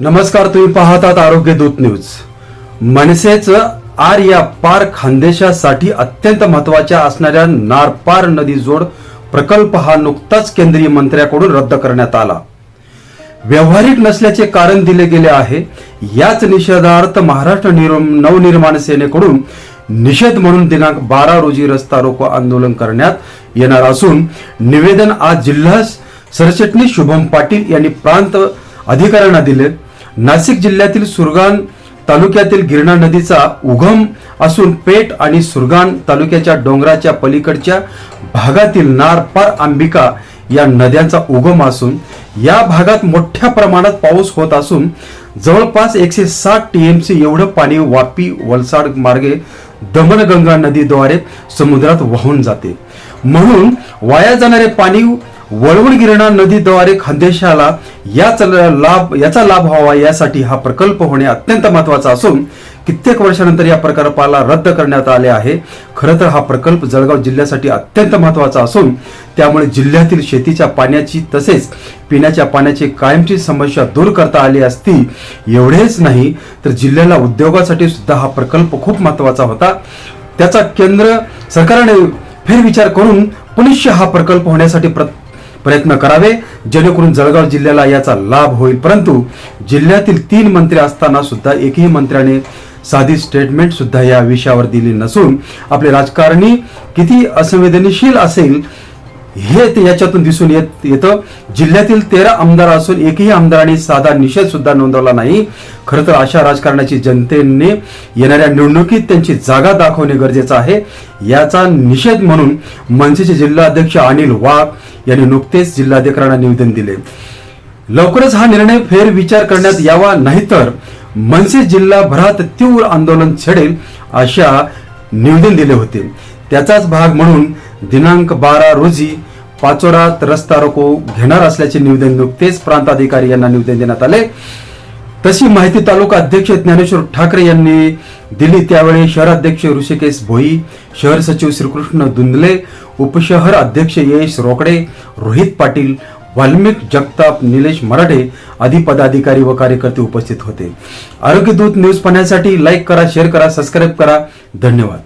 नमस्कार तुम्ही पाहतात आरोग्य दूत न्यूज. मनसेचं आर या पार खानदेशासाठी अत्यंत महत्त्वाच्या असणाऱ्या नारपार नदी जोड प्रकल्प हा नुकताच केंद्रीय मंत्र्याकडून रद्द करण्यात आला. व्यावहारिक नसल्याचे कारण दिले गेले आहे. याच निषेधार्थ महाराष्ट्र निर- नवनिर्माण सेनेकडून निषेध म्हणून दिनांक बारा रोजी रस्ता रोको आंदोलन करण्यात येणार असून निवेदन आज जिल्हा सरचिटणीस शुभम पाटील यांनी प्रांत अधिकाऱ्यांना दिले. नाशिक जिल्ह्यातील सुरगाण तालुक्यातील गिरणा नदीचा उगम असून पेठ आणि सुरगाण तालुक्याच्या डोंगराच्या पलीकडच्या भागातील नारपार अंबिका या नद्यांचा उगम असून या भागात मोठ्या प्रमाणात पाऊस होत असून जवळपास एकशे साठ टीएमसी एवढं पाणी वापी वलसाड मार्गे दमणगंगा नदीद्वारे समुद्रात वाहून जाते. म्हणून वाया जाणारे पाणी वळवण गिरणा नदीद्वारे खानदेशाला याच लाभ याचा लाभ व्हावा यासाठी हा प्रकल्प होणे अत्यंत महत्त्वाचा असून कित्येक वर्षानंतर या प्रकल्पाला रद्द करण्यात आले आहे. खरं तर हा प्रकल्प जळगाव जिल्ह्यासाठी अत्यंत महत्त्वाचा असून त्यामुळे जिल्ह्यातील शेतीच्या पाण्याची तसेच पिण्याच्या पाण्याची कायमची समस्या दूर करता आली असती एवढेच नाही तर जिल्ह्याला उद्योगासाठी सुद्धा हा प्रकल्प खूप महत्त्वाचा होता. त्याचा केंद्र सरकारने फेरविचार करून पुनश्च हा प्रकल्प होण्यासाठी प्र प्रयत्न करावे. जेणेकरून जळगाव जिल्ह्याला याचा लाभ होईल. परंतु जिल्ह्यातील तीन मंत्री असताना सुद्धा एकही मंत्र्याने साधी स्टेटमेंट सुद्धा या विषयावर दिली नसून आपले राजकारणी किती असंवेदनशील असेल हे ते याच्यातून दिसून येत येतं. जिल्ह्यातील तेरा आमदार असून एकही आमदारांनी साधा निषेध सुद्धा नोंदवला नाही. खरं तर अशा राजकारणाची जनतेने येणाऱ्या निवडणुकीत त्यांची जागा दाखवणे गरजेचं आहे. याचा निषेध म्हणून मनसेचे जिल्हाध्यक्ष अनिल वाघ यांनी नुकतेच जिल्हाधिकाऱ्यांना निवेदन दिले. लवकरच हा निर्णय फेरविचार करण्यात यावा नाहीतर मनसे जिल्हाभरात तीव्र आंदोलन छेडेल अशा निवेदन दिले होते. त्याचाच भाग म्हणून दिनांक बारा रोजी पाचोरात रस्ता रोको घेणार असल्याचे निवेदन नुकतेच प्रांताधिकारी यांना निवेदन देण्यात आले. तशी माहिती तालुका अध्यक्ष ज्ञानेश्वर ठाकरे यांनी दिली. त्यावेळी शहराध्यक्ष ऋषिकेश भोई शहर सचिव श्रीकृष्ण दुंदले उपशहर अध्यक्ष यश रोकडे रोहित पाटील वाल्मिक जगताप निलेश मराठे आदी पदाधिकारी व कार्यकर्ते उपस्थित होते. आरोग्य दूत न्यूज पाहण्यासाठी लाईक करा शेअर करा सबस्क्राईब करा. धन्यवाद.